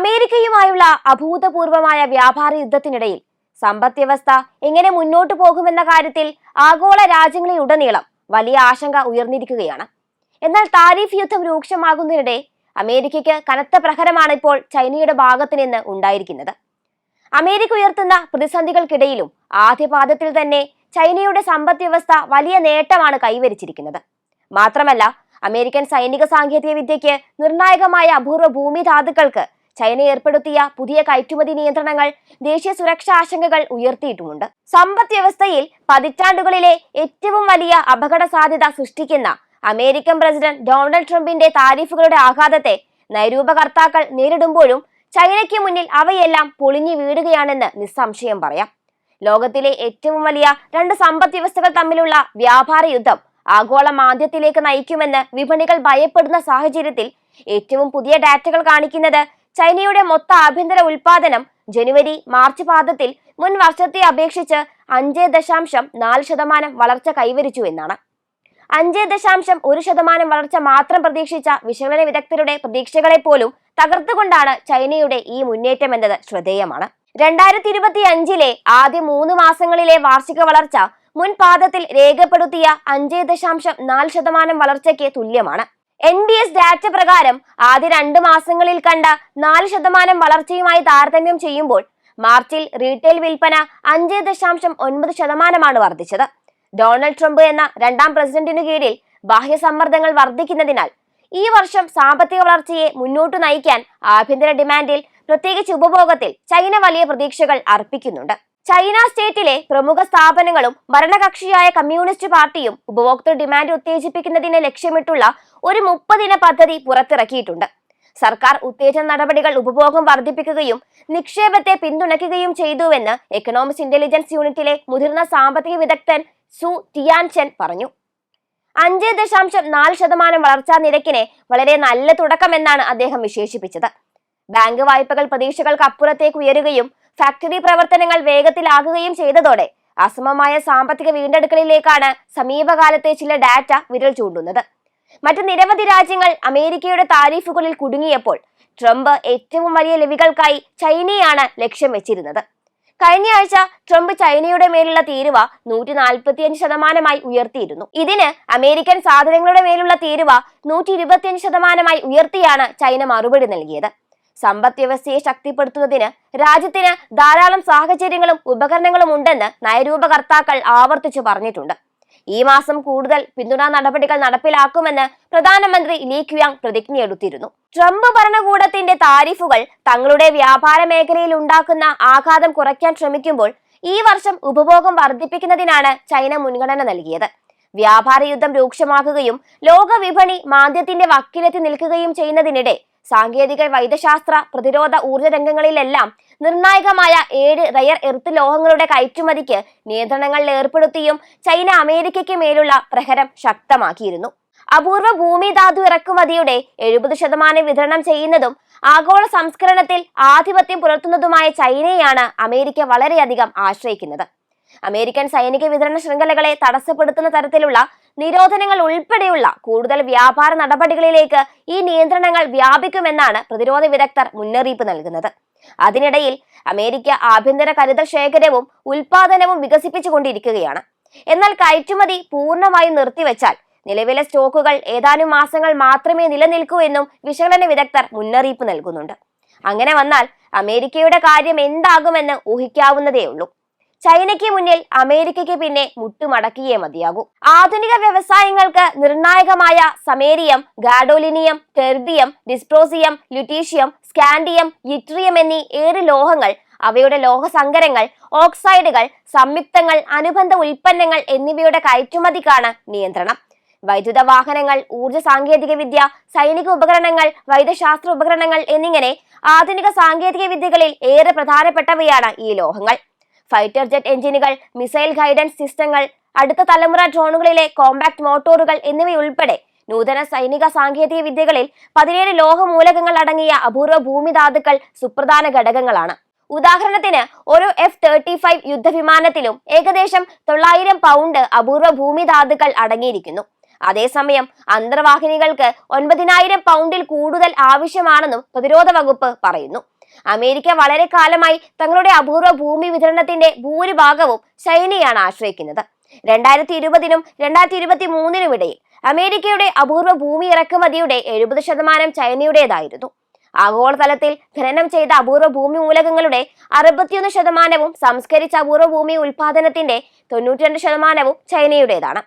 അമേരിക്കയുമായുള്ള അഭൂതപൂർവമായ വ്യാപാര യുദ്ധത്തിനിടയിൽ സമ്പദ് വ്യവസ്ഥ എങ്ങനെ മുന്നോട്ടു പോകുമെന്ന കാര്യത്തിൽ ആഗോള രാജ്യങ്ങളിലുടനീളം വലിയ ആശങ്ക ഉയർന്നിരിക്കുകയാണ്. എന്നാൽ താരിഫ് യുദ്ധം രൂക്ഷമാകുന്നതിനിടെ അമേരിക്കയ്ക്ക് കനത്ത പ്രഹരമാണ് ഇപ്പോൾ ചൈനയുടെ ഭാഗത്ത് നിന്ന് ഉണ്ടായിരിക്കുന്നത്. അമേരിക്ക ഉയർത്തുന്ന പ്രതിസന്ധികൾക്കിടയിലും ആദ്യപാദത്തിൽ തന്നെ ചൈനയുടെ സമ്പദ് വ്യവസ്ഥ വലിയ നേട്ടമാണ് കൈവരിച്ചിരിക്കുന്നത്. മാത്രമല്ല അമേരിക്കൻ സൈനിക സാങ്കേതിക വിദ്യയ്ക്ക് നിർണായകമായ അപൂർവ ഭൂമി ധാതുക്കൾക്ക് ചൈന ഏർപ്പെടുത്തിയ പുതിയ കയറ്റുമതി നിയന്ത്രണങ്ങൾ ദേശീയ സുരക്ഷാ ആശങ്കകൾ ഉയർത്തിയിട്ടുമുണ്ട്. സമ്പദ് വ്യവസ്ഥയിൽ പതിറ്റാണ്ടുകളിലെ ഏറ്റവും വലിയ അപകട സാധ്യത സൃഷ്ടിക്കുന്ന അമേരിക്കൻ പ്രസിഡന്റ് ഡൊണാൾഡ് ട്രംപിന്റെ താരിഫുകളുടെ ആഘാതത്തെ നയരൂപകർത്താക്കൾ നേരിടുമ്പോഴും ചൈനയ്ക്ക് മുന്നിൽ അവയെല്ലാം പൊളിഞ്ഞു വീഴുകയാണെന്ന് നിസ്സംശയം പറയാം. ലോകത്തിലെ ഏറ്റവും വലിയ രണ്ട് സമ്പദ് വ്യവസ്ഥകൾ തമ്മിലുള്ള വ്യാപാര യുദ്ധം ആഗോള മാന്ദ്യത്തിലേക്ക് നയിക്കുമെന്ന് വിപണികൾ ഭയപ്പെടുന്ന സാഹചര്യത്തിൽ ഏറ്റവും പുതിയ ഡാറ്റകൾ കാണിക്കുന്നത് ചൈനയുടെ മൊത്ത ആഭ്യന്തര ഉൽപാദനം ജനുവരി മാർച്ച് പാദത്തിൽ മുൻ വർഷത്തെ അപേക്ഷിച്ച് അഞ്ച് ദശാംശം നാല് ശതമാനം വളർച്ച കൈവരിച്ചു എന്നാണ്. അഞ്ച് ദശാംശം ഒരു ശതമാനം വളർച്ച മാത്രം പ്രതീക്ഷിച്ച വിശകലന വിദഗ്ധരുടെ പ്രതീക്ഷകളെ പോലും തകർത്തുകൊണ്ടാണ് ചൈനയുടെ ഈ മുന്നേറ്റം എന്നത് ശ്രദ്ധേയമാണ്. രണ്ടായിരത്തി ഇരുപത്തി അഞ്ചിലെ ആദ്യ മൂന്ന് മാസങ്ങളിലെ വാർഷിക വളർച്ച മുൻപാദത്തിൽ രേഖപ്പെടുത്തിയ അഞ്ച് ദശാംശം നാല് ശതമാനം വളർച്ചയ്ക്ക് തുല്യമാണ്. എൻ ബി എസ് ഡാറ്റ പ്രകാരം ആദ്യ രണ്ട് മാസങ്ങളിൽ കണ്ട നാല് ശതമാനം വളർച്ചയുമായി താരതമ്യം ചെയ്യുമ്പോൾ മാർച്ചിൽ റീറ്റെയിൽ വിൽപ്പന അഞ്ച് ദശാംശം ഒൻപത് ശതമാനമാണ് വർദ്ധിച്ചത്. ഡൊണാൾഡ് ട്രംപ് എന്ന രണ്ടാം പ്രസിഡന്റിനു കീഴിൽ ബാഹ്യ സമ്മർദ്ദങ്ങൾ വർദ്ധിക്കുന്നതിനാൽ ഈ വർഷം സാമ്പത്തിക വളർച്ചയെ മുന്നോട്ട് നയിക്കാൻ ആഭ്യന്തര ഡിമാൻഡിൽ പ്രത്യേകിച്ച് ഉപഭോഗത്തിൽ ചൈന വലിയ പ്രതീക്ഷകൾ അർപ്പിക്കുന്നുണ്ട്. ചൈന സ്റ്റേറ്റിലെ പ്രമുഖ സ്ഥാപനങ്ങളും ഭരണകക്ഷിയായ കമ്മ്യൂണിസ്റ്റ് പാർട്ടിയും ഉപഭോക്തൃ ഡിമാൻഡ് ഉത്തേജിപ്പിക്കുന്നതിനെ ലക്ഷ്യമിട്ടുള്ള ഒരു മുപ്പതിന പദ്ധതി പുറത്തിറക്കിയിട്ടുണ്ട്. സർക്കാർ ഉത്തേജന നടപടികൾ ഉപഭോഗം വർദ്ധിപ്പിക്കുകയും നിക്ഷേപത്തെ പിന്തുണയ്ക്കുകയും ചെയ്തുവെന്ന് എക്കണോമിക്സ് ഇന്റലിജൻസ് യൂണിറ്റിലെ മുതിർന്ന സാമ്പത്തിക വിദഗ്ധൻ സു ടിയാൻചൻ പറഞ്ഞു. അഞ്ച് ദശാംശം നാല് ശതമാനം വളർച്ചാ നിരക്കിനെ വളരെ നല്ല തുടക്കമെന്നാണ് അദ്ദേഹം വിശേഷിപ്പിച്ചത്. ബാങ്ക് വായ്പകൾ പ്രതീക്ഷകൾക്ക് അപ്പുറത്തേക്ക് ഉയരുകയും ഫാക്ടറി പ്രവർത്തനങ്ങൾ വേഗത്തിലാകുകയും ചെയ്തതോടെ അസമമായ സാമ്പത്തിക വീണ്ടെടുക്കലിലേക്കാണ് സമീപകാലത്തെ ചില ഡാറ്റ വിരൽ ചൂണ്ടുന്നത്. മറ്റ് നിരവധി രാജ്യങ്ങൾ അമേരിക്കയുടെ താരീഫുകളിൽ കുടുങ്ങിയപ്പോൾ ട്രംപ് ഏറ്റവും വലിയ ലെവികൾക്കായി ചൈനയാണ് ലക്ഷ്യം വെച്ചിരുന്നത്. കഴിഞ്ഞ ആഴ്ച ട്രംപ് ചൈനയുടെ മേലുള്ള തീരുവ നൂറ്റി നാൽപ്പത്തിയഞ്ച് ശതമാനമായി ഉയർത്തിയിരുന്നു. ഇതിന് അമേരിക്കൻ സാധനങ്ങളുടെ മേലുള്ള തീരുവ നൂറ്റി ഇരുപത്തിയഞ്ച് ശതമാനമായി ഉയർത്തിയാണ് ചൈന മറുപടി നൽകിയത്. സമ്പദ് വ്യവസ്ഥയെ ശക്തിപ്പെടുത്തുന്നതിന് രാജ്യത്തിന് ധാരാളം സാഹചര്യങ്ങളും ഉപകരണങ്ങളും ഉണ്ടെന്ന് നയരൂപകർത്താക്കൾ ആവർത്തിച്ചു പറഞ്ഞിട്ടുണ്ട്. ഈ മാസം കൂടുതൽ പിന്തുണാ നടപടികൾ നടപ്പിലാക്കുമെന്ന് പ്രധാനമന്ത്രി ലീ ക്യുയാങ് പ്രതിജ്ഞയെടുത്തിരുന്നു. ട്രംപ് ഭരണകൂടത്തിന്റെ താരിഫുകൾ തങ്ങളുടെ വ്യാപാര മേഖലയിൽ ഉണ്ടാക്കുന്ന ആഘാതം കുറയ്ക്കാൻ ശ്രമിക്കുമ്പോൾ ഈ വർഷം ഉപഭോഗം വർദ്ധിപ്പിക്കുന്നതിനാണ് ചൈന മുൻഗണന നൽകിയത്. വ്യാപാര യുദ്ധം രൂക്ഷമാക്കുകയും ലോക വിപണി മാന്ദ്യത്തിന്റെ വക്കിലെത്തി നിൽക്കുകയും ചെയ്യുന്നതിനിടെ സാങ്കേതിക വൈദ്യശാസ്ത്ര പ്രതിരോധ ഊർജ രംഗങ്ങളിലെല്ലാം നിർണായകമായ ഏഴ് റയർ എർത്ത് ലോഹങ്ങളുടെ കയറ്റുമതിക്ക് നിയന്ത്രണങ്ങൾ ഏർപ്പെടുത്തിയും ചൈന അമേരിക്കയ്ക്ക് മേലുള്ള പ്രഹരം ശക്തമാക്കിയിരുന്നു. അപൂർവ ഭൂമി ധാതു ഇറക്കുമതിയുടെ എഴുപത് ശതമാനം വിതരണം ചെയ്യുന്നതും ആഗോള സംസ്കരണത്തിൽ ആധിപത്യം പുലർത്തുന്നതുമായ ചൈനയാണ് അമേരിക്ക വളരെയധികം ആശ്രയിക്കുന്നത്. അമേരിക്കൻ സൈനിക വിതരണ ശൃംഖലകളെ തടസ്സപ്പെടുത്തുന്ന തരത്തിലുള്ള നിരോധനങ്ങൾ ഉൾപ്പെടെയുള്ള കൂടുതൽ വ്യാപാര നടപടികളിലേക്ക് ഈ നിയന്ത്രണങ്ങൾ വ്യാപിക്കുമെന്നാണ് പ്രതിരോധ വിദഗ്ധർ മുന്നറിയിപ്പ് നൽകുന്നത്. അതിനിടയിൽ അമേരിക്ക ആഭ്യന്തര കരുതൽ ശേഖരവും ഉൽപാദനവും വികസിപ്പിച്ചുകൊണ്ടിരിക്കുകയാണ്. എന്നാൽ കയറ്റുമതി പൂർണമായും നിർത്തിവെച്ചാൽ നിലവിലെ സ്റ്റോക്കുകൾ ഏതാനും മാസങ്ങൾ മാത്രമേ നിലനിൽക്കൂ എന്നും വിശകലന വിദഗ്ധർ മുന്നറിയിപ്പ് നൽകുന്നുണ്ട്. അങ്ങനെ വന്നാൽ അമേരിക്കയുടെ കാര്യം എന്താകുമെന്ന് ഊഹിക്കാവുന്നതേ ഉള്ളൂ ചൈനയ്ക്ക് മുന്നിൽ അമേരിക്കയ്ക്ക് പിന്നെ മുട്ടുമടക്കിയേ മതിയാകൂ. ആധുനിക വ്യവസായങ്ങൾക്ക് നിർണായകമായ samarium gadolinium terbium dysprosium lutetium scandium yttrium എന്നീ ഏഴ് ലോഹങ്ങൾ അവയുടെ ലോഹസങ്കരങ്ങൾ ഓക്സൈഡുകൾ സംയുക്തങ്ങൾ അനുബന്ധ ഉൽപ്പന്നങ്ങൾ എന്നിവയുടെ കയറ്റുമതിക്കാണ് നിയന്ത്രണം. വൈദ്യുത വാഹനങ്ങൾ ഊർജ സാങ്കേതിക വിദ്യ സൈനിക ഉപകരണങ്ങൾ വൈദ്യശാസ്ത്ര ഉപകരണങ്ങൾ എന്നിങ്ങനെ ആധുനിക സാങ്കേതിക വിദ്യകളിൽ ഏറെ പ്രധാനപ്പെട്ടവയാണ് ഈ ലോഹങ്ങൾ. ഫൈറ്റർ ജെറ്റ് എഞ്ചിനുകൾ മിസൈൽ ഗൈഡൻസ് സിസ്റ്റങ്ങൾ അടുത്ത തലമുറ ഡ്രോണുകളിലെ കോമ്പാക്ട് മോട്ടോറുകൾ എന്നിവയുൾപ്പെടെ നൂതന സൈനിക സാങ്കേതിക വിദ്യകളിൽ പതിനേഴ് ലോഹമൂലകങ്ങൾ അടങ്ങിയ അപൂർവ ഭൂമി ധാതുക്കൾ സുപ്രധാന ഘടകങ്ങളാണ്. ഉദാഹരണത്തിന് ഒരു എഫ് തേർട്ടി ഫൈവ് യുദ്ധവിമാനത്തിലും ഏകദേശം തൊള്ളായിരം പൗണ്ട് അപൂർവ ഭൂമി ധാതുക്കൾ അടങ്ങിയിരിക്കുന്നു. അതേസമയം അന്തർവാഹിനികൾക്ക് ഒൻപതിനായിരം പൗണ്ടിൽ കൂടുതൽ ആവശ്യമാണെന്നും പ്രതിരോധ വകുപ്പ് പറയുന്നു. അമേരിക്ക വളരെ കാലമായി തങ്ങളുടെ അപൂർവ ഭൂമി വിതരണത്തിന്റെ ഭൂരിഭാഗവും ചൈനയാണ് ആശ്രയിക്കുന്നത്. രണ്ടായിരത്തി ഇരുപതിനും രണ്ടായിരത്തി ഇരുപത്തി മൂന്നിനും ഇടയിൽ അമേരിക്കയുടെ അപൂർവ ഭൂമി ഇറക്കുമതിയുടെ എഴുപത് ശതമാനം ചൈനയുടേതായിരുന്നു. ആഗോളതലത്തിൽ ഖനനം ചെയ്ത അപൂർവ ഭൂമി മൂലകങ്ങളുടെ അറുപത്തിയൊന്ന് ശതമാനവും സംസ്കരിച്ച അപൂർവ ഭൂമി ഉൽപാദനത്തിന്റെ തൊണ്ണൂറ്റിരണ്ട് ശതമാനവും ചൈനയുടേതാണ്.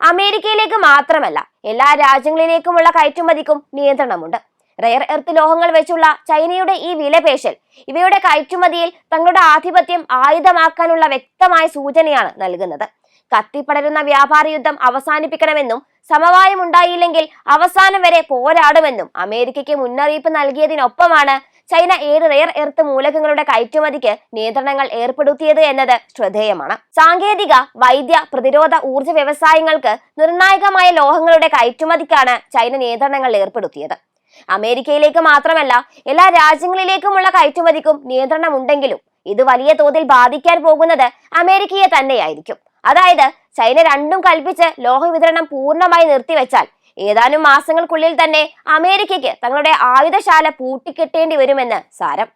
അമേരിക്കയിലേക്ക് മാത്രമല്ല എല്ലാ രാജ്യങ്ങളിലേക്കുമുള്ള കയറ്റുമതിക്കും നിയന്ത്രണമുണ്ട്. റെയർ എർത്ത് ലോഹങ്ങൾ വെച്ചുള്ള ചൈനയുടെ ഈ വിലപേശൽ ഇവയുടെ കയറ്റുമതിയിൽ തങ്ങളുടെ ആധിപത്യം ആയുധമാക്കാനുള്ള വ്യക്തമായ സൂചനയാണ് നൽകുന്നത്. കത്തിപ്പടരുന്ന വ്യാപാര യുദ്ധം അവസാനിപ്പിക്കണമെന്നും സമവായം ഉണ്ടായില്ലെങ്കിൽ അവസാനം വരെ പോരാടുമെന്നും അമേരിക്കയ്ക്ക് മുന്നറിയിപ്പ് നൽകിയതിനൊപ്പമാണ് ചൈന ഏഴ് റെയർ എർത്ത് മൂലകങ്ങളുടെ കയറ്റുമതിക്ക് നിയന്ത്രണങ്ങൾ ഏർപ്പെടുത്തിയത് എന്നത് ശ്രദ്ധേയമാണ്. സാങ്കേതിക വൈദ്യ പ്രതിരോധ ഊർജ വ്യവസായങ്ങൾക്ക് നിർണായകമായ ലോഹങ്ങളുടെ കയറ്റുമതിക്കാണ് ചൈന നിയന്ത്രണങ്ങൾ ഏർപ്പെടുത്തിയത്. അമേരിക്കയിലേക്ക് മാത്രമല്ല എല്ലാ രാജ്യങ്ങളിലേക്കുമുള്ള കയറ്റുമതിക്കും നിയന്ത്രണമുണ്ടെങ്കിലും ഇത് വലിയ തോതിൽ ബാധിക്കാൻ പോകുന്നത് അമേരിക്കയെ തന്നെയായിരിക്കും. അതായത് ചൈന രണ്ടും കൽപ്പിച്ച് ലോഹ വിതരണം പൂർണമായി നിർത്തിവെച്ചാൽ ഏതാനും മാസങ്ങൾക്കുള്ളിൽ തന്നെ അമേരിക്കയ്ക്ക് തങ്ങളുടെ ആയുധശാല പൂട്ടിക്കെട്ടേണ്ടി വരുമെന്ന് സാരം.